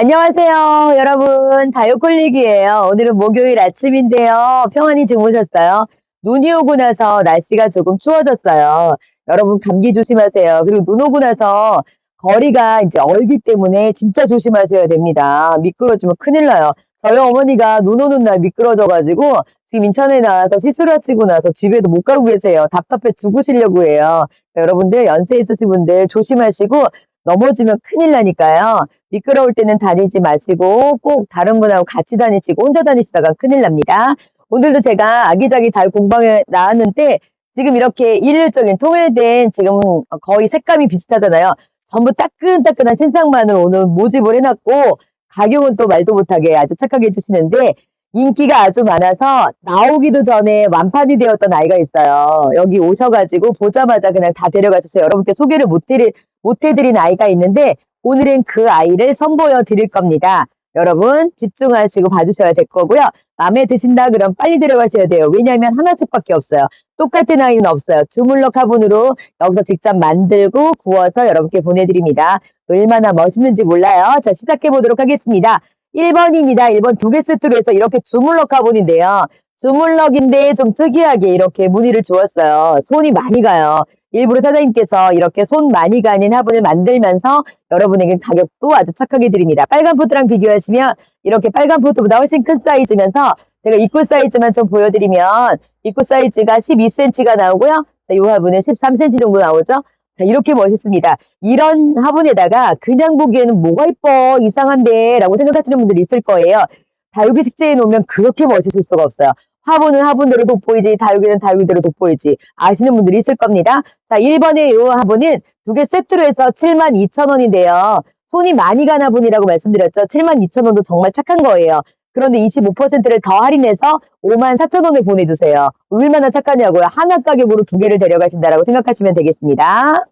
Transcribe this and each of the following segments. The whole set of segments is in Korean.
안녕하세요. 여러분, 다육콜릭이에요. 오늘은 목요일 아침인데요. 평안히 주무셨어요? 눈이 오고 나서 날씨가 조금 추워졌어요. 여러분, 감기 조심하세요. 그리고 눈 오고 나서 거리가 이제 얼기 때문에 진짜 조심하셔야 됩니다. 미끄러지면 큰일 나요. 저희 어머니가 눈 오는 날 미끄러져가지고 지금 인천에 나와서 시술 하시고 나서 집에도 못 가고 계세요. 답답해 죽으시려고 해요. 여러분들 연세 있으신 분들 조심하시고 넘어지면 큰일 나니까요. 미끄러울 때는 다니지 마시고 꼭 다른 분하고 같이 다니시고 혼자 다니시다가 큰일 납니다. 오늘도 제가 아기자기 달 공방에 나왔는데 지금 이렇게 일률적인 통일된 지금 거의 색감이 비슷하잖아요. 전부 따끈따끈한 신상만을 오늘 모집을 해놨고 가격은 또 말도 못하게 아주 착하게 해주시는데 인기가 아주 많아서 나오기도 전에 완판이 되었던 아이가 있어요. 여기 오셔가지고 보자마자 그냥 다 데려가셔서 여러분께 소개를 못, 해드리, 못 해드린 아이가 있는데 오늘은 그 아이를 선보여 드릴 겁니다. 여러분 집중하시고 봐주셔야 될 거고요. 마음에 드신다 그럼 빨리 데려가셔야 돼요. 왜냐하면 하나씩밖에 없어요. 똑같은 아이는 없어요. 주물럭 화분으로 여기서 직접 만들고 구워서 여러분께 보내드립니다. 얼마나 멋있는지 몰라요. 자 시작해 보도록 하겠습니다. 1번입니다. 1번 두 개 세트로 해서 이렇게 주물럭 화분인데요. 주물럭인데 좀 특이하게 이렇게 무늬를 주었어요. 손이 많이 가요. 일부러 사장님께서 이렇게 손 많이 가는 화분을 만들면서 여러분에게 가격도 아주 착하게 드립니다. 빨간 포트랑 비교하시면 이렇게 빨간 포트보다 훨씬 큰 사이즈면서 제가 입구 사이즈만 좀 보여드리면 입구 사이즈가 12cm가 나오고요. 자, 이 화분은 13cm 정도 나오죠. 자, 이렇게 멋있습니다. 이런 화분에다가 그냥 보기에는 뭐가 이뻐, 이상한데 라고 생각하시는 분들이 있을 거예요. 다육이 식재에 놓으면 그렇게 멋있을 수가 없어요. 화분은 화분대로 돋보이지, 다육이는 다육이대로 돋보이지. 아시는 분들이 있을 겁니다. 자, 1번의 이 화분은 두 개 세트로 해서 72,000원인데요. 손이 많이 간 화분이라고 말씀드렸죠. 72,000원도 정말 착한 거예요. 그런데 25%를 더 할인해서 54,000원을 보내주세요. 얼마나 착하냐고요. 하나 가격으로 두 개를 데려가신다라고 생각하시면 되겠습니다.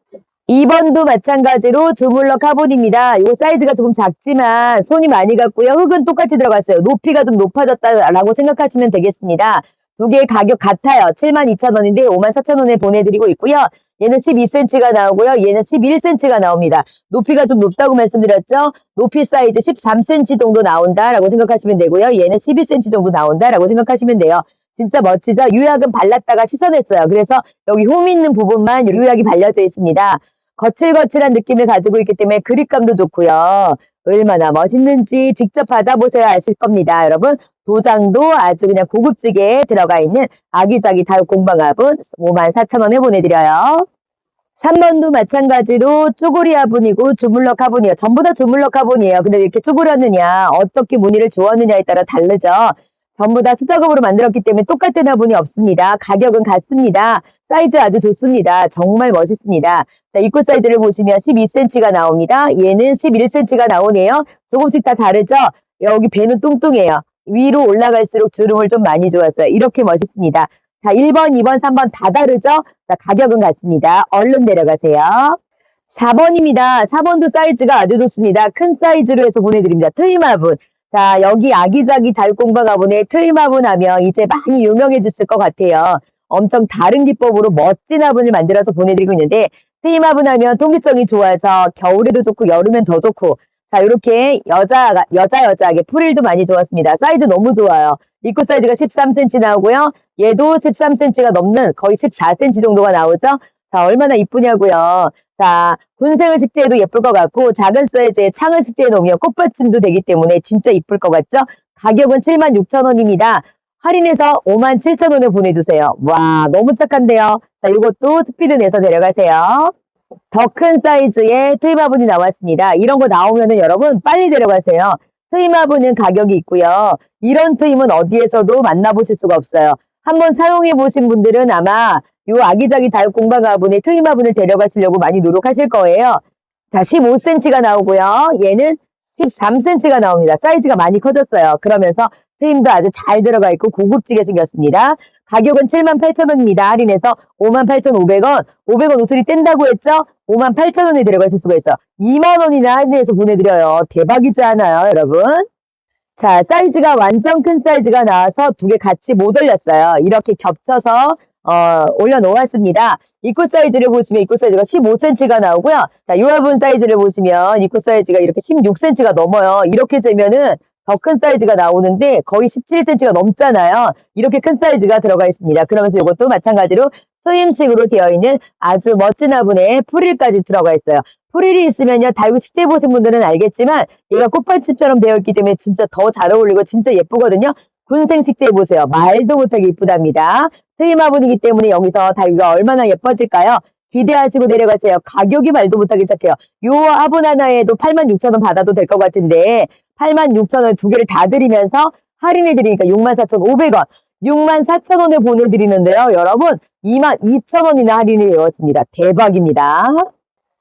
2번도 마찬가지로 주물럭 카본입니다. 이 사이즈가 조금 작지만 손이 많이 갔고요. 흙은 똑같이 들어갔어요. 높이가 좀 높아졌다라고 생각하시면 되겠습니다. 두개 가격 같아요. 72,000원인데 54,000원에 보내드리고 있고요. 얘는 12cm가 나오고요. 얘는 11cm가 나옵니다. 높이가 좀 높다고 말씀드렸죠? 높이 사이즈 13cm 정도 나온다라고 생각하시면 되고요. 얘는 12cm 정도 나온다라고 생각하시면 돼요. 진짜 멋지죠? 유약은 발랐다가 씻어냈어요. 그래서 여기 홈 있는 부분만 유약이 발려져 있습니다. 거칠거칠한 느낌을 가지고 있기 때문에 그립감도 좋고요. 얼마나 멋있는지 직접 받아보셔야 아실 겁니다. 여러분 도장도 아주 그냥 고급지게 들어가 있는 아기자기 다육 공방 화분 54,000원에 보내드려요. 3번도 마찬가지로 쪼고리 화분이고 주물럭 화분이에요. 전부 다 주물럭 화분이에요. 근데 이렇게 쪼그렸느냐 어떻게 무늬를 주었느냐에 따라 다르죠. 전부 다 수작업으로 만들었기 때문에 똑같은 화분이 없습니다. 가격은 같습니다. 사이즈 아주 좋습니다. 정말 멋있습니다. 자, 입구 사이즈를 보시면 12cm가 나옵니다. 얘는 11cm가 나오네요. 조금씩 다 다르죠? 여기 배는 뚱뚱해요. 위로 올라갈수록 주름을 좀 많이 주었어요. 이렇게 멋있습니다. 자, 1번, 2번, 3번 다 다르죠? 자, 가격은 같습니다. 얼른 내려가세요. 4번입니다. 4번도 사이즈가 아주 좋습니다. 큰 사이즈로 해서 보내드립니다. 트임 화분. 자, 여기 아기자기 달공방 가보네 트임 화분 하면 이제 많이 유명해졌을 것 같아요. 엄청 다른 기법으로 멋진 화분을 만들어서 보내드리고 있는데 트임 화분 하면 통기성이 좋아서 겨울에도 좋고 여름엔 더 좋고 자 이렇게 여자 여자 여자하게 프릴도 많이 좋았습니다. 사이즈 너무 좋아요. 입구 사이즈가 13cm 나오고요. 얘도 13cm가 넘는 거의 14cm 정도가 나오죠. 자, 얼마나 이쁘냐고요. 자, 군생을 식재해도 예쁠 것 같고 작은 사이즈의 창을 식재해 놓으면 꽃받침도 되기 때문에 진짜 이쁠 것 같죠? 가격은 76,000원입니다. 할인해서 57,000원에 보내주세요. 와, 너무 착한데요. 자, 이것도 스피드 내서 데려가세요. 더 큰 사이즈의 트임화분이 나왔습니다. 이런 거 나오면은 여러분 빨리 데려가세요. 트임화분은 가격이 있고요. 이런 트임은 어디에서도 만나보실 수가 없어요. 한번 사용해 보신 분들은 아마 요 아기자기 다육 공방 화분에 트임 화분을 데려가시려고 많이 노력하실 거예요. 자, 15cm가 나오고요. 얘는 13cm가 나옵니다. 사이즈가 많이 커졌어요. 그러면서 트임도 아주 잘 들어가 있고 고급지게 생겼습니다. 가격은 78,000원입니다. 할인해서 58,500원. 500원 옷소리 뗀다고 했죠? 58,000원에 데려가실 수가 있어요. 2만원이나 할인해서 보내드려요. 대박이지 않아요, 여러분? 자, 사이즈가 완전 큰 사이즈가 나와서 두 개 같이 못 올렸어요. 이렇게 겹쳐서 어, 올려놓았습니다. 입구 사이즈를 보시면 입구 사이즈가 15cm가 나오고요. 자, 요화분 사이즈를 보시면 입구 사이즈가 이렇게 16cm가 넘어요. 이렇게 재면은 더 큰 사이즈가 나오는데 거의 17cm가 넘잖아요. 이렇게 큰 사이즈가 들어가 있습니다. 그러면서 이것도 마찬가지로 트임식으로 되어 있는 아주 멋진 화분에 프릴까지 들어가 있어요. 프릴이 있으면요. 다육이 식재 보신 분들은 알겠지만 얘가 꽃밭집처럼 되어 있기 때문에 진짜 더 잘 어울리고 진짜 예쁘거든요. 군생 식재 보세요. 말도 못하게 이쁘답니다. 트임 화분이기 때문에 여기서 다육이가 얼마나 예뻐질까요? 기대하시고 내려가세요. 가격이 말도 못하게 착해요. 요 화분 하나에도 86,000원 받아도 될 것 같은데 86,000원 두 개를 다 드리면서 할인해 드리니까 64,500원. 64,000원에 보내드리는데요. 여러분 22,000원이나 할인이 되어집니다. 대박입니다.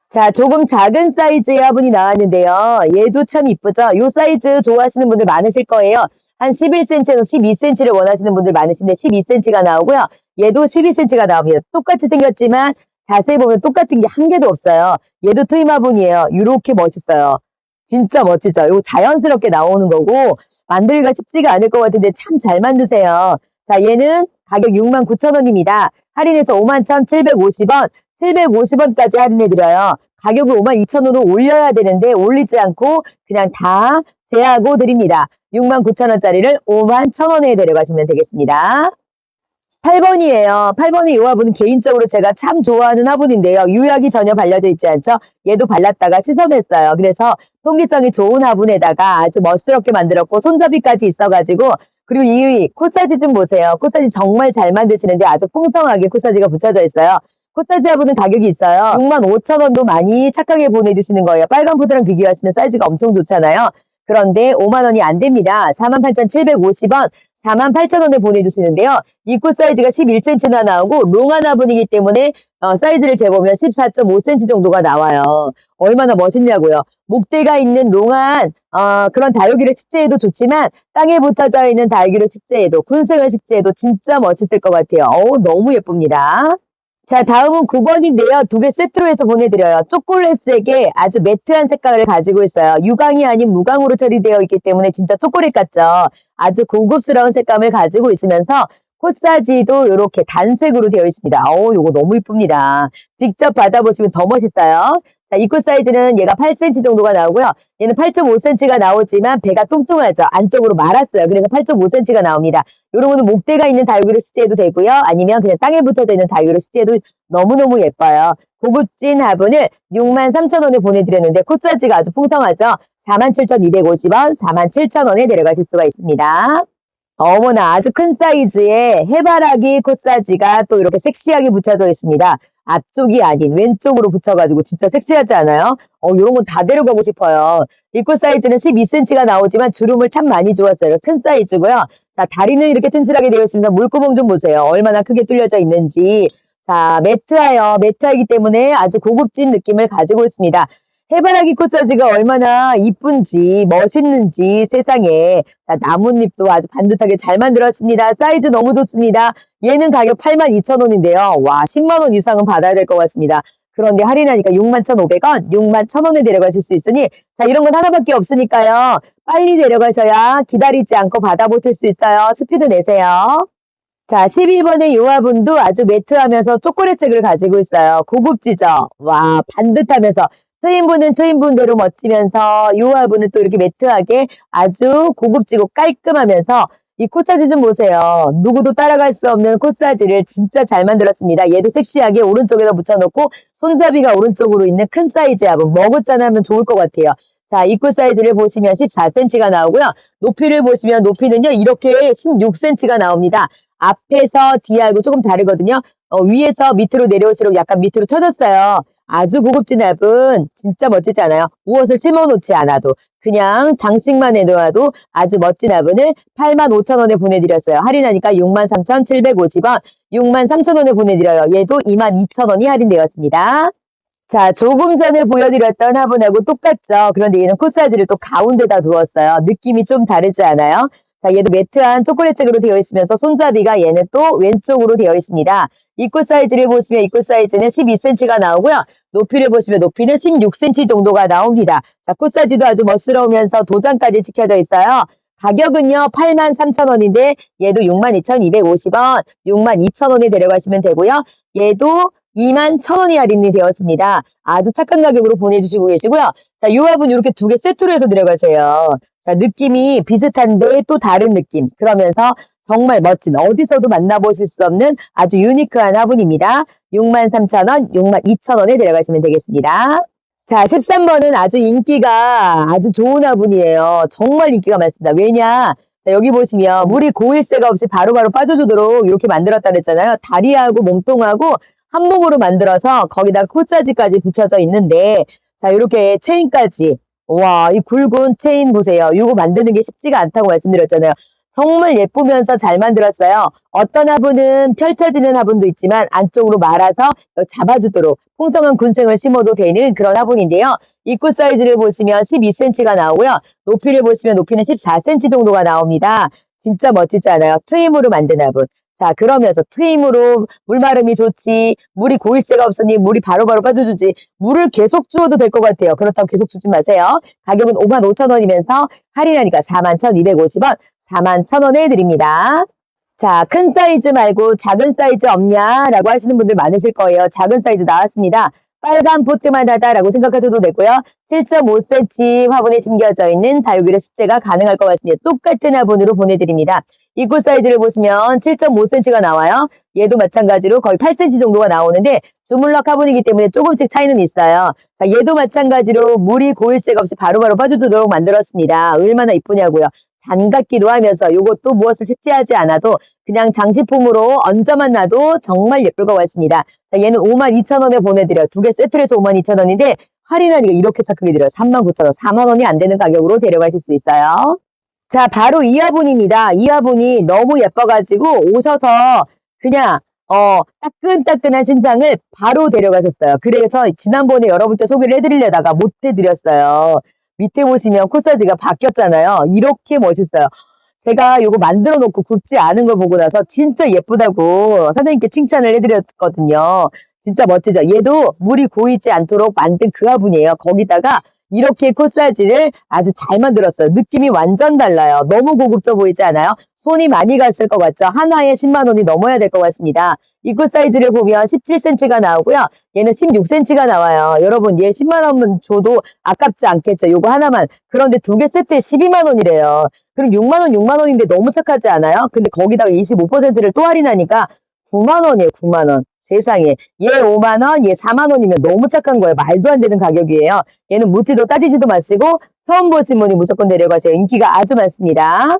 자, 조금 작은 사이즈의 화분이 나왔는데요. 얘도 참 이쁘죠? 요 사이즈 좋아하시는 분들 많으실 거예요. 한 11cm에서 12cm를 원하시는 분들 많으신데 12cm가 나오고요. 얘도 12cm가 나옵니다. 똑같이 생겼지만 자세히 보면 똑같은 게 한 개도 없어요. 얘도 트임 화분이에요. 이렇게 멋있어요. 진짜 멋지죠? 이거 자연스럽게 나오는 거고 만들기가 쉽지가 않을 것 같은데 참 잘 만드세요. 자, 얘는 가격 69,000원입니다. 할인해서 51,750원, 750원까지 할인해드려요. 가격을 52,000원으로 올려야 되는데 올리지 않고 그냥 다 제하고 드립니다. 69,000원짜리를 51,000원에 데려가시면 되겠습니다. 8번이에요. 8번의 이 화분은 개인적으로 제가 참 좋아하는 화분인데요. 유약이 전혀 발려져 있지 않죠? 얘도 발랐다가 씻어냈어요. 그래서 통기성이 좋은 화분에다가 아주 멋스럽게 만들었고 손잡이까지 있어가지고 그리고 이 코사지 좀 보세요. 코사지 정말 잘 만드시는데 아주 풍성하게 코사지가 붙여져 있어요. 코사지 화분은 가격이 있어요. 65,000원도 많이 착하게 보내주시는 거예요. 빨간 포드랑 비교하시면 사이즈가 엄청 좋잖아요. 그런데 5만 원이 안 됩니다. 48,750원, 48,000원에 보내주시는데요. 입구 사이즈가 11cm나 나오고 롱한 화분이기 때문에 어, 사이즈를 재보면 14.5cm 정도가 나와요. 얼마나 멋있냐고요. 목대가 있는 롱한 어, 그런 다육이를 식재해도 좋지만 땅에 붙어져 있는 다육이를 식재해도 군생을 식재해도 진짜 멋있을 것 같아요. 어우, 너무 예쁩니다. 자, 다음은 9번인데요. 두 개 세트로 해서 보내드려요. 초콜릿색의 아주 매트한 색깔을 가지고 있어요. 유광이 아닌 무광으로 처리되어 있기 때문에 진짜 초콜릿 같죠? 아주 고급스러운 색감을 가지고 있으면서 코사지도 이렇게 단색으로 되어 있습니다. 어우, 요거 너무 이쁩니다. 직접 받아보시면 더 멋있어요. 자, 입구 사이즈는 얘가 8cm 정도가 나오고요. 얘는 8.5cm가 나오지만 배가 뚱뚱하죠. 안쪽으로 말았어요. 그래서 8.5cm가 나옵니다. 요런 거는 목대가 있는 다육이로 식재해도 되고요. 아니면 그냥 땅에 붙어져 있는 다육이로 식재해도 너무너무 예뻐요. 고급진 화분을 63,000원에 보내드렸는데 코사지가 아주 풍성하죠. 47,250원, 47,000원에 데려가실 수가 있습니다. 어머나 아주 큰 사이즈의 해바라기 코사지가 또 이렇게 섹시하게 붙여져 있습니다. 앞쪽이 아닌 왼쪽으로 붙여가지고 진짜 섹시하지 않아요? 어, 이런 건 다 데려가고 싶어요. 입구 사이즈는 12cm가 나오지만 주름을 참 많이 주었어요. 큰 사이즈고요. 자, 다리는 이렇게 튼실하게 되어 있습니다. 물구멍 좀 보세요. 얼마나 크게 뚫려져 있는지. 자, 매트하여 매트하기 때문에 아주 고급진 느낌을 가지고 있습니다. 해바라기 코사지가 얼마나 이쁜지 멋있는지 세상에 자 나뭇잎도 아주 반듯하게 잘 만들었습니다. 사이즈 너무 좋습니다. 얘는 가격 82,000원인데요. 와 10만원 이상은 받아야 될 것 같습니다. 그런데 할인하니까 61,500원, 61,000원에 데려가실 수 있으니 자 이런 건 하나밖에 없으니까요. 빨리 데려가셔야 기다리지 않고 받아보실 수 있어요. 스피드 내세요. 자, 12번의 이 화분도 아주 매트하면서 초콜릿색을 가지고 있어요. 고급지죠? 와, 반듯하면서 트윈분은 트윈분대로 멋지면서 이 화분은 또 이렇게 매트하게 아주 고급지고 깔끔하면서 이 코사지 좀 보세요. 누구도 따라갈 수 없는 코사지를 진짜 잘 만들었습니다. 얘도 섹시하게 오른쪽에다 붙여놓고 손잡이가 오른쪽으로 있는 큰 사이즈 화분 먹었잖아 하면 좋을 것 같아요. 자, 입구 사이즈를 보시면 14cm가 나오고요. 높이를 보시면 높이는요. 이렇게 16cm가 나옵니다. 앞에서 뒤하고 조금 다르거든요. 어, 위에서 밑으로 내려올수록 약간 밑으로 쳐졌어요. 아주 고급진 앱은 진짜 멋지지 않아요? 무엇을 심어놓지 않아도 그냥 장식만 해놓아도 아주 멋진 앱은을 85,000원에 보내드렸어요. 할인하니까 63,750원, 63,000원에 보내드려요. 얘도 22,000원이 할인되었습니다. 자, 조금 전에 보여드렸던 화분하고 똑같죠? 그런데 얘는 코사지를 또 가운데다 두었어요. 느낌이 좀 다르지 않아요? 자, 얘도 매트한 초콜릿색으로 되어 있으면서 손잡이가 얘는 또 왼쪽으로 되어 있습니다. 입구 사이즈를 보시면 입구 사이즈는 12cm가 나오고요. 높이를 보시면 높이는 16cm 정도가 나옵니다. 자, 코사지도 아주 멋스러우면서 도장까지 찍혀져 있어요. 가격은요, 83,000원인데, 얘도 62,250원, 62,000원에 데려가시면 되고요. 얘도 21,000원이 할인이 되었습니다. 아주 착한 가격으로 보내주시고 계시고요. 자, 이 화분 이렇게 두 개 세트로 해서 데려가세요. 자, 느낌이 비슷한데 또 다른 느낌. 그러면서 정말 멋진 어디서도 만나보실 수 없는 아주 유니크한 화분입니다. 63,000원, 62,000원에 데려가시면 되겠습니다. 자, 13번은 아주 인기가 아주 좋은 화분이에요. 정말 인기가 많습니다. 왜냐? 자, 여기 보시면 물이 고일세가 없이 바로 바로 빠져주도록 이렇게 만들었다 그랬잖아요. 다리하고 몸통하고 한 몸으로 만들어서 거기다가 코사지까지 붙여져 있는데 자, 이렇게 체인까지 와, 이 굵은 체인 보세요. 이거 만드는 게 쉽지가 않다고 말씀드렸잖아요. 정말 예쁘면서 잘 만들었어요. 어떤 화분은 펼쳐지는 화분도 있지만 안쪽으로 말아서 잡아주도록 풍성한 군생을 심어도 되는 그런 화분인데요. 입구 사이즈를 보시면 12cm가 나오고요. 높이를 보시면 높이는 14cm 정도가 나옵니다. 진짜 멋지지 않아요? 트임으로 만든 화분. 자, 그러면서 트임으로 물마름이 좋지, 물이 고일세가 없으니 물이 바로바로 빠져주지, 물을 계속 주어도 될 것 같아요. 그렇다고 계속 주지 마세요. 가격은 55,000원이면서 할인하니까 41,250원, 41,000원에 드립니다. 자, 큰 사이즈 말고 작은 사이즈 없냐 라고 하시는 분들 많으실 거예요. 작은 사이즈 나왔습니다. 빨간 포트만 하다라고 생각하셔도 되고요. 7.5cm 화분에 심겨져 있는 다육이로 식재가 가능할 것 같습니다. 똑같은 화분으로 보내드립니다. 입구 사이즈를 보시면 7.5cm가 나와요. 얘도 마찬가지로 거의 8cm 정도가 나오는데 주물럭 화분이기 때문에 조금씩 차이는 있어요. 자, 얘도 마찬가지로 물이 고일 새가 없이 바로바로 빠져주도록 만들었습니다. 얼마나 이쁘냐고요. 장갑기도 하면서 이것도 무엇을 채취하지 않아도 그냥 장식품으로 얹어만 놔도 정말 예쁠 것 같습니다. 자, 얘는 52,000원에 보내드려요. 두 개 세트로 해서 52,000원인데 할인하니까 이렇게 착하게 드려요. 39,000원, 4만원이 안 되는 가격으로 데려가실 수 있어요. 자, 바로 이 화분입니다. 이 화분이 너무 예뻐가지고 오셔서 그냥 어, 따끈따끈한 신상을 바로 데려가셨어요. 그래서 지난번에 여러분께 소개를 해드리려다가 못 해드렸어요. 밑에 보시면 코사지가 바뀌었잖아요. 이렇게 멋있어요. 제가 이거 만들어 놓고 굽지 않은 걸 보고 나서 진짜 예쁘다고 선생님께 칭찬을 해드렸거든요. 진짜 멋지죠? 얘도 물이 고이지 않도록 만든 그 화분이에요. 거기다가 이렇게 코사지를 아주 잘 만들었어요. 느낌이 완전 달라요. 너무 고급져 보이지 않아요? 손이 많이 갔을 것 같죠? 하나에 10만 원이 넘어야 될 것 같습니다. 입구 사이즈를 보면 17cm가 나오고요. 얘는 16cm가 나와요. 여러분 얘 10만 원은 줘도 아깝지 않겠죠? 요거 하나만. 그런데 두 개 세트에 12만 원이래요. 그럼 6만 원, 6만 원인데 너무 착하지 않아요? 근데 거기다가 25%를 또 할인하니까 9만 원이에요, 9만 원. 세상에. 얘 5만 원, 얘 4만 원이면 너무 착한 거예요. 말도 안 되는 가격이에요. 얘는 묻지도 따지지도 마시고 처음 보신 분이 무조건 내려가세요. 인기가 아주 많습니다.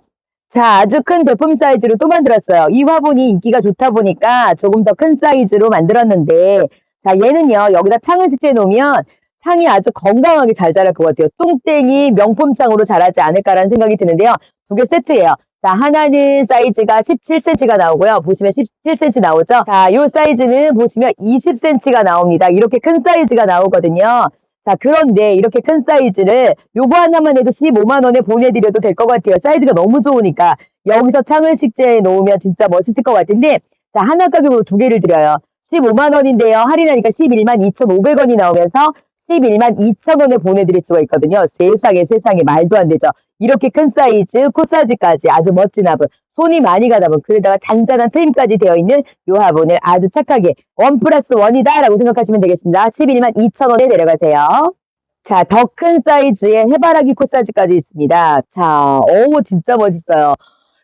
자, 아주 큰 대품 사이즈로 또 만들었어요. 이 화분이 인기가 좋다 보니까 조금 더 큰 사이즈로 만들었는데 자, 얘는요. 여기다 창을 식재해 놓으면 창이 아주 건강하게 잘 자랄 것 같아요. 뚱땡이 명품창으로 자라지 않을까라는 생각이 드는데요. 두 개 세트예요. 자, 하나는 사이즈가 17cm가 나오고요. 보시면 17cm 나오죠? 자, 요 사이즈는 보시면 20cm가 나옵니다. 이렇게 큰 사이즈가 나오거든요. 자, 그런데 이렇게 큰 사이즈를 요거 하나만 해도 15만원에 보내드려도 될 것 같아요. 사이즈가 너무 좋으니까. 여기서 창을 식재해 놓으면 진짜 멋있을 것 같은데, 자, 하나 가격으로 두 개를 드려요. 15만원인데요. 할인하니까 11만 2,500원이 나오면서 11만 2천 원에 보내드릴 수가 있거든요. 세상에 세상에 말도 안 되죠. 이렇게 큰 사이즈, 코사지까지 아주 멋진 화분. 손이 많이 가다 보면 그러다가 잔잔한 트임까지 되어 있는 이 화분을 아주 착하게 원 플러스 원이다 라고 생각하시면 되겠습니다. 11만 2천 원에 내려가세요. 자, 더 큰 사이즈의 해바라기 코사지까지 있습니다. 자, 오 진짜 멋있어요.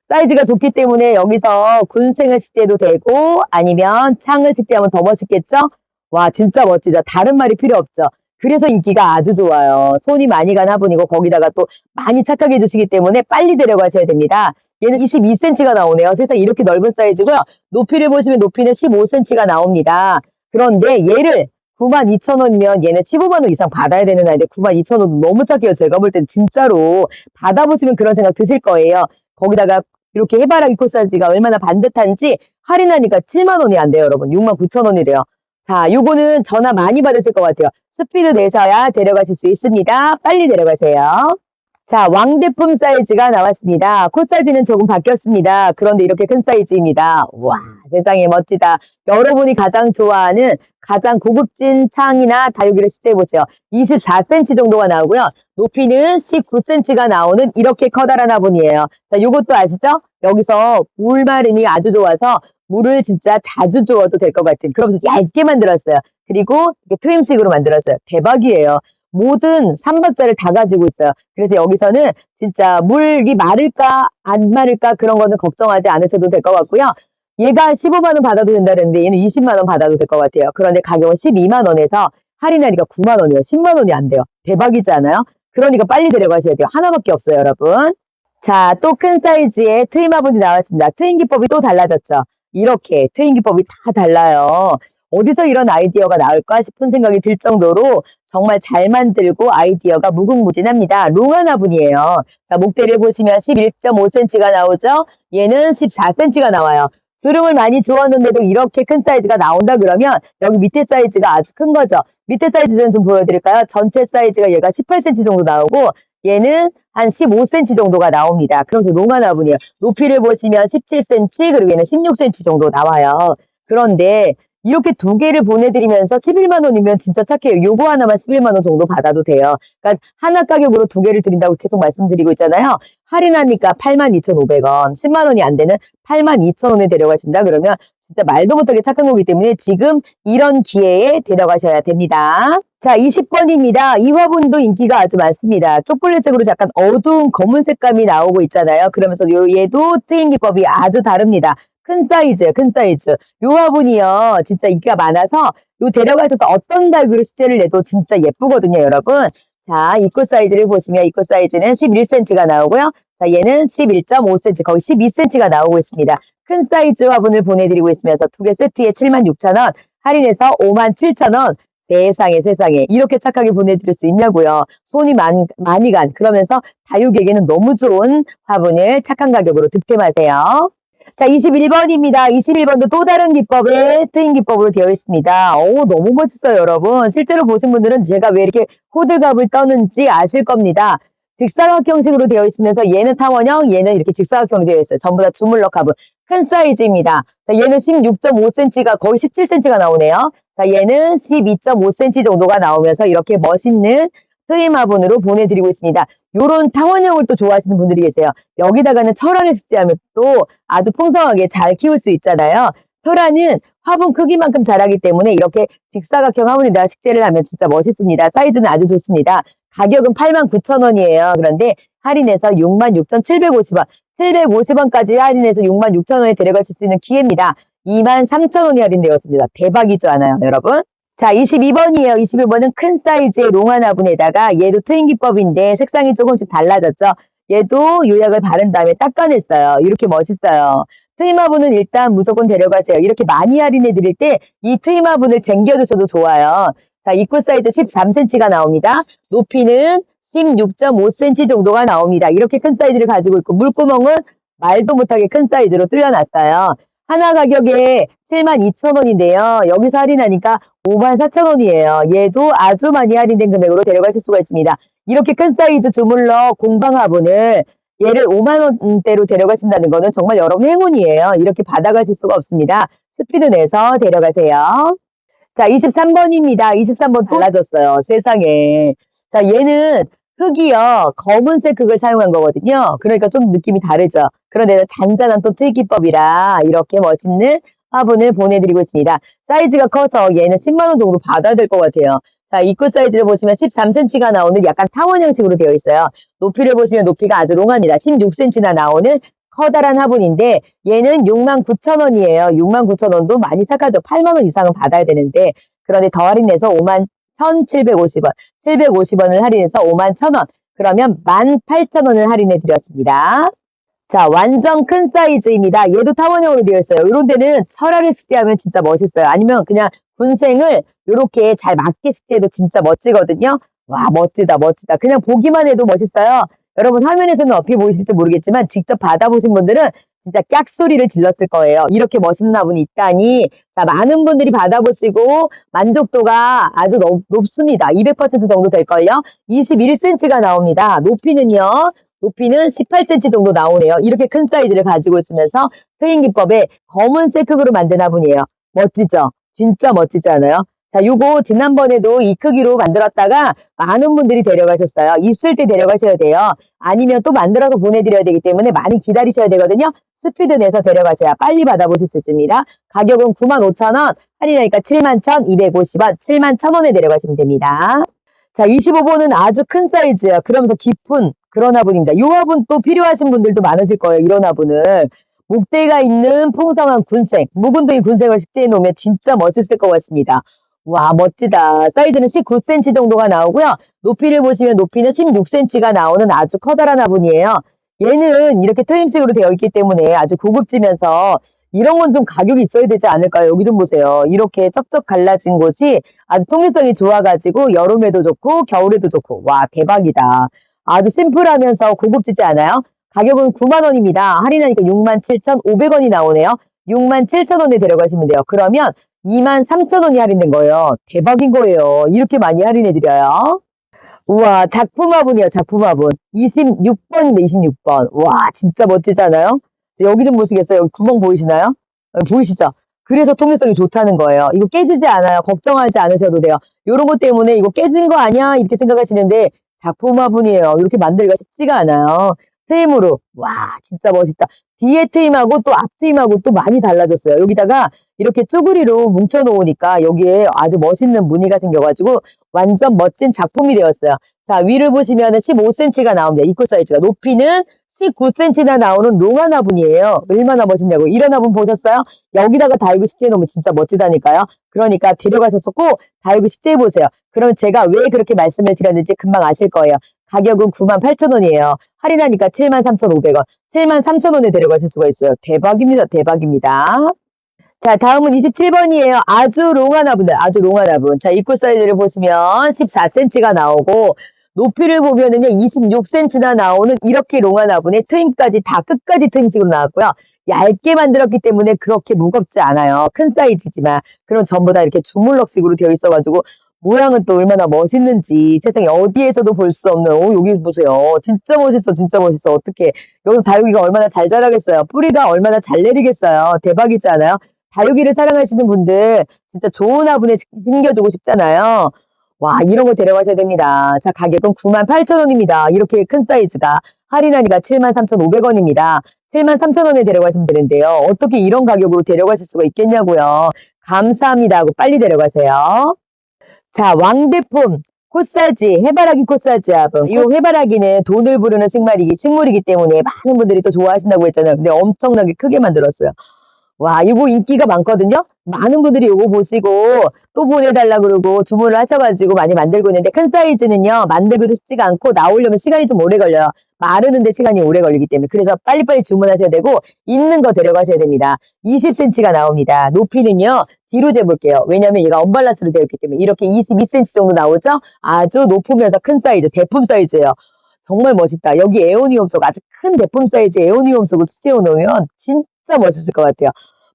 사이즈가 좋기 때문에 여기서 군생을 식재도 되고 아니면 창을 식재하면 더 멋있겠죠? 와 진짜 멋지죠. 다른 말이 필요 없죠. 그래서 인기가 아주 좋아요. 손이 많이 간 화분이고 거기다가 또 많이 착하게 해주시기 때문에 빨리 데려가셔야 됩니다. 얘는 22cm가 나오네요. 세상 이렇게 넓은 사이즈고요. 높이를 보시면 높이는 15cm가 나옵니다. 그런데 얘를 92,000원이면 얘는 15만원 이상 받아야 되는 아이인데 92,000원도 너무 작게요. 제가 볼 땐 진짜로 받아보시면 그런 생각 드실 거예요. 거기다가 이렇게 해바라기 코사지가 얼마나 반듯한지 할인하니까 7만원이 안 돼요, 여러분. 69,000원이래요. 자, 요거는 전화 많이 받으실 것 같아요. 스피드 내셔야 데려가실 수 있습니다. 빨리 데려가세요. 자, 왕대품 사이즈가 나왔습니다. 코 사이즈는 조금 바뀌었습니다. 그런데 이렇게 큰 사이즈입니다. 와, 세상에 멋지다. 여러분이 가장 좋아하는 가장 고급진 창이나 다육이를 시도해보세요. 24cm 정도가 나오고요. 높이는 19cm가 나오는 이렇게 커다란 화분이에요. 자, 요것도 아시죠? 여기서 물마름이 아주 좋아서 물을 진짜 자주 주어도 될 것 같은 그러면서 얇게 만들었어요. 그리고 트임식으로 만들었어요. 대박이에요. 모든 삼박자를 다 가지고 있어요. 그래서 여기서는 진짜 물이 마를까 안 마를까 그런 거는 걱정하지 않으셔도 될 것 같고요. 얘가 15만 원 받아도 된다는데 얘는 20만 원 받아도 될 것 같아요. 그런데 가격은 12만 원에서 할인하니까 9만 원이에요. 10만 원이 안 돼요. 대박이지 않아요? 그러니까 빨리 데려가셔야 돼요. 하나밖에 없어요, 여러분. 자, 또 큰 사이즈의 트임 화분이 나왔습니다. 트임 기법이 또 달라졌죠. 이렇게 트임 기법이 다 달라요. 어디서 이런 아이디어가 나올까 싶은 생각이 들 정도로 정말 잘 만들고 아이디어가 무궁무진합니다. 롱한 화분이에요. 자, 목대를 보시면 11.5cm가 나오죠? 얘는 14cm가 나와요. 주름을 많이 주었는데도 이렇게 큰 사이즈가 나온다 그러면 여기 밑에 사이즈가 아주 큰 거죠. 밑에 사이즈는 좀 보여드릴까요? 전체 사이즈가 얘가 18cm 정도 나오고 얘는 한 15cm 정도가 나옵니다. 그러면서 롱한 화분이에요. 높이를 보시면 17cm 그리고 얘는 16cm 정도 나와요. 그런데 이렇게 두 개를 보내드리면서 11만 원이면 진짜 착해요. 요거 하나만 11만 원 정도 받아도 돼요. 그러니까 하나 가격으로 두 개를 드린다고 계속 말씀드리고 있잖아요. 할인하니까 82,500원, 10만 원이 안 되는 82,000원에 데려가신다 그러면 진짜 말도 못하게 착한 거기 때문에 지금 이런 기회에 데려가셔야 됩니다. 자, 20번입니다. 이 화분도 인기가 아주 많습니다. 초콜릿색으로 약간 어두운 검은 색감이 나오고 있잖아요. 그러면서 요 얘도 트임 기법이 아주 다릅니다. 큰 사이즈예요, 큰 사이즈. 요 화분이요, 진짜 인기가 많아서 요 데려가셔서 어떤 다육이로 시제를 내도 진짜 예쁘거든요, 여러분. 자, 입구 사이즈를 보시면 입구 사이즈는 11cm가 나오고요. 자, 얘는 11.5cm, 거의 12cm가 나오고 있습니다. 큰 사이즈 화분을 보내드리고 있으면서 두 개 세트에 76,000원, 할인해서 57,000원. 세상에 세상에 이렇게 착하게 보내드릴 수 있냐고요. 손이 많, 많이 간 그러면서 다육에게는 너무 좋은 화분을 착한 가격으로 득템하세요. 자, 21번입니다. 21번도 또 다른 기법의 트임 기법으로 되어 있습니다. 오, 너무 멋있어요, 여러분. 실제로 보신 분들은 제가 왜 이렇게 호들갑을 떠는지 아실 겁니다. 직사각 형식으로 되어 있으면서 얘는 타원형, 얘는 이렇게 직사각형으로 되어 있어요. 전부 다 주물럭 화분. 큰 사이즈입니다. 자, 얘는 16.5cm가 거의 17cm가 나오네요. 자, 얘는 12.5cm 정도가 나오면서 이렇게 멋있는 트임 화분으로 보내드리고 있습니다. 요런 타원형을 또 좋아하시는 분들이 계세요. 여기다가는 철화를 식재하면 또 아주 풍성하게 잘 키울 수 있잖아요. 철화는 화분 크기만큼 자라기 때문에 이렇게 직사각형 화분에다가 식재를 하면 진짜 멋있습니다. 사이즈는 아주 좋습니다. 가격은 89,000원이에요. 그런데 할인해서 66,750원, 750원까지 할인해서 66,000원에 데려가실 수 있는 기회입니다. 23,000원이 할인되었습니다. 대박이죠 않아요, 여러분? 자, 22번이에요. 22번은 큰 사이즈의 롱한 화분에다가 얘도 트임 기법인데 색상이 조금씩 달라졌죠. 얘도 요약을 바른 다음에 닦아냈어요. 이렇게 멋있어요. 트임 화분은 일단 무조건 데려가세요. 이렇게 많이 할인해 드릴 때 이 트임 화분을 쟁겨주셔도 좋아요. 자, 입구 사이즈 13cm가 나옵니다. 높이는 16.5cm 정도가 나옵니다. 이렇게 큰 사이즈를 가지고 있고 물구멍은 말도 못하게 큰 사이즈로 뚫려놨어요. 하나 가격에 72,000원인데요. 여기서 할인하니까 54,000원이에요. 얘도 아주 많이 할인된 금액으로 데려가실 수가 있습니다. 이렇게 큰 사이즈 주물러 공방 화분을 얘를 5만원대로 데려가신다는 거는 정말 여러분 행운이에요. 이렇게 받아가실 수가 없습니다. 스피드 내서 데려가세요. 자, 23번입니다. 23번 달라졌어요. 세상에. 자, 얘는 흙이요. 검은색 흙을 사용한 거거든요. 그러니까 좀 느낌이 다르죠. 그런데 잔잔한 또 특기법이라 이렇게 멋있는 화분을 보내드리고 있습니다. 사이즈가 커서 얘는 10만원 정도 받아야 될 것 같아요. 자, 입구 사이즈를 보시면 13cm가 나오는 약간 타원 형식으로 되어 있어요. 높이를 보시면 높이가 아주 롱합니다. 16cm나 나오는 커다란 화분인데 얘는 69,000원이에요. 69,000원도 많이 착하죠. 8만 원 이상은 받아야 되는데 그런데 더 할인해서 5만 1,750원, 750원을 할인해서 5만 1,000원, 그러면 18,000원을 할인해 드렸습니다. 자, 완전 큰 사이즈입니다. 얘도 타원형으로 되어 있어요. 이런 데는 철화를 식대하면 진짜 멋있어요. 아니면 그냥 군생을 이렇게 잘 맞게 식대해도 진짜 멋지거든요. 와, 멋지다, 멋지다. 그냥 보기만 해도 멋있어요. 여러분 화면에서는 어떻게 보이실지 모르겠지만 직접 받아보신 분들은 진짜 깍 소리를 질렀을 거예요. 이렇게 멋있는 화분이 있다니. 자, 많은 분들이 받아보시고 만족도가 아주 높, 높습니다. 200% 정도 될걸요. 21cm가 나옵니다. 높이는요. 높이는 18cm 정도 나오네요. 이렇게 큰 사이즈를 가지고 있으면서 트임 기법에 검은색 흙으로 만든 화분이에요. 멋지죠? 진짜 멋지지 않아요? 자, 요거 지난번에도 이 크기로 만들었다가 많은 분들이 데려가셨어요. 있을 때 데려가셔야 돼요. 아니면 또 만들어서 보내드려야 되기 때문에 많이 기다리셔야 되거든요. 스피드 내서 데려가셔야 빨리 받아보실 수 있습니다. 가격은 95,000원, 할인하니까 71,250원, 71,000원에 데려가시면 됩니다. 자, 25번은 아주 큰 사이즈예요. 그러면서 깊은 그런 화분입니다. 이 화분 또 필요하신 분들도 많으실 거예요. 이런 화분을. 목대가 있는 풍성한 군색, 묵은둥이 군색을 식재해 놓으면 진짜 멋있을 것 같습니다. 와, 멋지다. 사이즈는 19cm 정도가 나오고요. 높이를 보시면 높이는 16cm가 나오는 아주 커다란 화분이에요. 얘는 이렇게 트임식으로 되어 있기 때문에 아주 고급지면서 이런 건 좀 가격이 있어야 되지 않을까요? 여기 좀 보세요. 이렇게 쩍쩍 갈라진 곳이 아주 통일성이 좋아가지고 여름에도 좋고 겨울에도 좋고 와 대박이다. 아주 심플하면서 고급지지 않아요? 가격은 9만원입니다. 할인하니까 67,500원이 나오네요. 67,000원에 데려가시면 돼요. 그러면 23,000원이 할인된 거예요. 대박인 거예요. 이렇게 많이 할인해드려요. 우와, 작품 화분이요, 작품 화분. 26번인데, 26번. 와, 진짜 멋지잖아요? 여기 좀 보시겠어요? 여기 구멍 보이시나요? 보이시죠? 그래서 통일성이 좋다는 거예요. 이거 깨지지 않아요. 걱정하지 않으셔도 돼요. 이런 것 때문에 이거 깨진 거 아니야? 이렇게 생각하시는데 작품 화분이에요. 이렇게 만들기가 쉽지가 않아요. 트임으로. 와, 진짜 멋있다. 뒤에 트임하고 또 앞 트임하고 또 많이 달라졌어요. 여기다가 이렇게 쭈그리로 뭉쳐놓으니까 여기에 아주 멋있는 무늬가 생겨가지고 완전 멋진 작품이 되었어요. 자, 위를 보시면 15cm가 나옵니다. 이코 사이즈가. 높이는 19cm나 나오는 롱한 화분이에요. 얼마나 멋있냐고. 이런 화분 보셨어요? 여기다가 다이브 식재해 놓으면 진짜 멋지다니까요. 그러니까 데려가셔서 꼭 다이브 식재해 보세요. 그러면 제가 왜 그렇게 말씀을 드렸는지 금방 아실 거예요. 가격은 98,000원이에요. 할인하니까 73,500원. 73,000원에 데려가실 수가 있어요. 대박입니다. 대박입니다. 자, 다음은 27번이에요. 아주 롱한 화분들, 아주 롱한 화분. 자, 입구 사이즈를 보시면 14cm가 나오고, 높이를 보면은요, 26cm나 나오는 이렇게 화분에 트임까지 다 끝까지 트임식으로 나왔고요. 얇게 만들었기 때문에 그렇게 무겁지 않아요. 큰 사이즈지만. 그럼 전부 다 이렇게 주물럭식으로 되어 있어가지고, 모양은 또 얼마나 멋있는지 세상에 어디에서도 볼 수 없는 오 여기 보세요. 진짜 멋있어 진짜 멋있어. 어떻게 여기서 다육이가 얼마나 잘 자라겠어요. 뿌리가 얼마나 잘 내리겠어요. 대박이지 않아요? 다육이를 사랑하시는 분들 진짜 좋은 화분에 심겨주고 싶잖아요. 와 이런 거 데려가셔야 됩니다. 자 가격은 98,000원입니다. 이렇게 큰 사이즈가. 할인하니까 73,500원입니다. 73,000원에 데려가시면 되는데요. 어떻게 이런 가격으로 데려가실 수가 있겠냐고요. 감사합니다. 하고 빨리 데려가세요 자, 왕대품 코사지, 해바라기 코사지 화분. 이 해바라기는 돈을 부르는 식물이기, 식물이기 때문에 많은 분들이 또 좋아하신다고 했잖아요. 근데 엄청나게 크게 만들었어요. 와, 이거 인기가 많거든요? 많은 분들이 이거 보시고 또 보내달라 그러고 주문을 하셔가지고 많이 만들고 있는데 큰 사이즈는요, 만들기도 쉽지가 않고 나오려면 시간이 좀 오래 걸려요. 마르는데 시간이 오래 걸리기 때문에. 그래서 빨리빨리 주문하셔야 되고, 있는 거 데려가셔야 됩니다. 20cm가 나옵니다. 높이는요, 뒤로 재볼게요. 왜냐면 얘가 언밸런스로 되어 있기 때문에. 이렇게 22cm 정도 나오죠? 아주 높으면서 큰 사이즈, 대품 사이즈예요. 정말 멋있다. 여기 에오니움 속, 아주 큰 대품 사이즈 에오니움 속을 수제어 놓으면 진 짜 멋있을 것 같아요.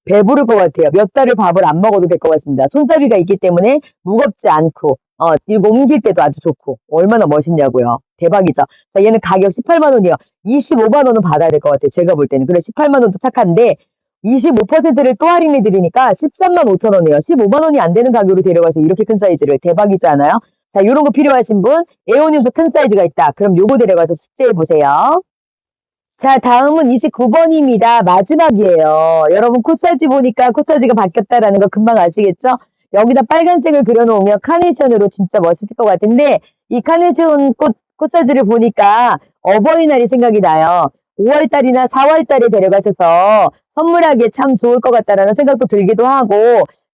배부를 것 같아요. 몇 달을 밥을 안 먹어도 될 것 같습니다. 손잡이가 있기 때문에 무겁지 않고, 어, 이거 옮길 때도 아주 좋고, 얼마나 멋있냐고요. 대박이죠. 자, 얘는 가격 18만 원이요. 25만 원은 받아야 될 것 같아요. 제가 볼 때는. 그래, 18만 원도 착한데, 25%를 또 할인해 드리니까 13만 5천 원이에요. 15만 원이 안 되는 가격으로 데려가서 이렇게 큰 사이즈를 대박이지 않아요? 자, 이런 거 필요하신 분 에오님도 큰 사이즈가 있다. 그럼 요거 데려가서 숙제해 보세요. 자, 다음은 29번입니다. 마지막이에요. 여러분 코사지 보니까 코사지가 바뀌었다라는 거 금방 아시겠죠? 여기다 빨간색을 그려놓으면 카네이션으로 진짜 멋있을 것 같은데 이 카네이션 꽃 코사지를 보니까 어버이날이 생각이 나요. 5월달이나 4월달에 데려가셔서 선물하기에 참 좋을 것 같다라는 생각도 들기도 하고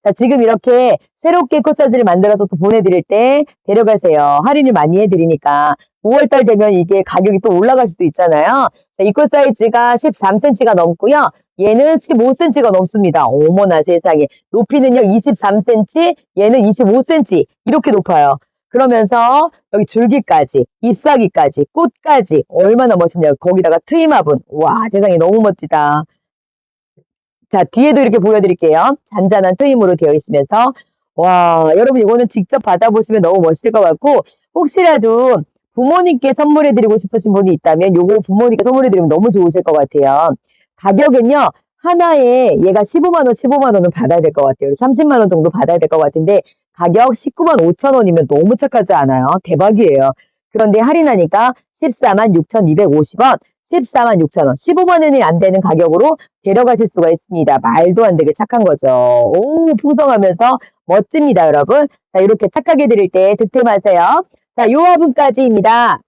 자 지금 이렇게 새롭게 코사지를 만들어서 또 보내드릴 때 데려가세요. 할인을 많이 해드리니까 5월달 되면 이게 가격이 또 올라갈 수도 있잖아요. 자, 이코 사이즈가 13cm가 넘고요. 얘는 15cm가 넘습니다. 어머나 세상에. 높이는요 23cm, 얘는 25cm 이렇게 높아요. 그러면서 여기 줄기까지, 잎사귀까지, 꽃까지 얼마나 멋있냐고. 거기다가 트임 화분. 와, 세상에 너무 멋지다. 자, 뒤에도 이렇게 보여드릴게요. 잔잔한 트임으로 되어 있으면서 와, 여러분 이거는 직접 받아보시면 너무 멋있을 것 같고 혹시라도 부모님께 선물해드리고 싶으신 분이 있다면 요거 부모님께 선물해드리면 너무 좋으실 것 같아요. 가격은요. 하나에 얘가 15만원, 15만원은 받아야 될 것 같아요. 30만원 정도 받아야 될 것 같은데 가격 19만 5천 원이면 너무 착하지 않아요? 대박이에요. 그런데 할인하니까 14만 6,250원, 14만 6천 원, 15만 원이 안 되는 가격으로 데려가실 수가 있습니다. 말도 안 되게 착한 거죠. 오, 풍성하면서 멋집니다, 여러분. 자, 이렇게 착하게 드릴 때 득템하세요. 자, 요 화분까지입니다.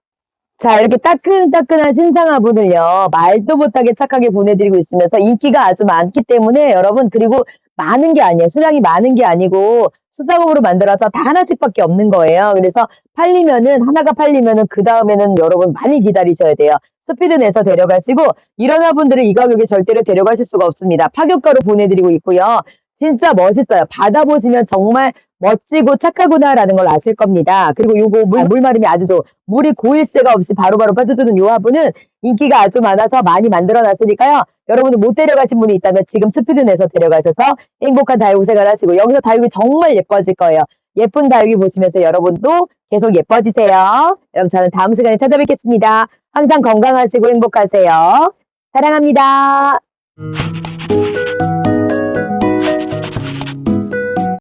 자, 이렇게 따끈따끈한 신상 화분을요, 말도 못하게 착하게 보내드리고 있으면서 인기가 아주 많기 때문에 여러분, 그리고 많은 게 아니에요. 수량이 많은 게 아니고 수작업으로 만들어서 다 하나씩밖에 없는 거예요. 그래서 팔리면은, 하나가 팔리면은 그 다음에는 여러분 많이 기다리셔야 돼요. 스피드 내서 데려가시고, 이런 화분들을 이 가격에 절대로 데려가실 수가 없습니다. 파격가로 보내드리고 있고요. 진짜 멋있어요. 받아보시면 정말 멋지고 착하구나라는 걸 아실 겁니다. 그리고 요거 물, 물마름이 아주 좋 물이 고일 새가 없이 바로바로 빠져주는 요 화분은 인기가 아주 많아서 많이 만들어 놨으니까요. 여러분들 못 데려가신 분이 있다면 지금 스피드 내서 데려가셔서 행복한 다육이 생활 하시고 여기서 다육이 정말 예뻐질 거예요. 예쁜 다육이 보시면서 여러분도 계속 예뻐지세요. 여러분 저는 다음 시간에 찾아뵙겠습니다. 항상 건강하시고 행복하세요. 사랑합니다.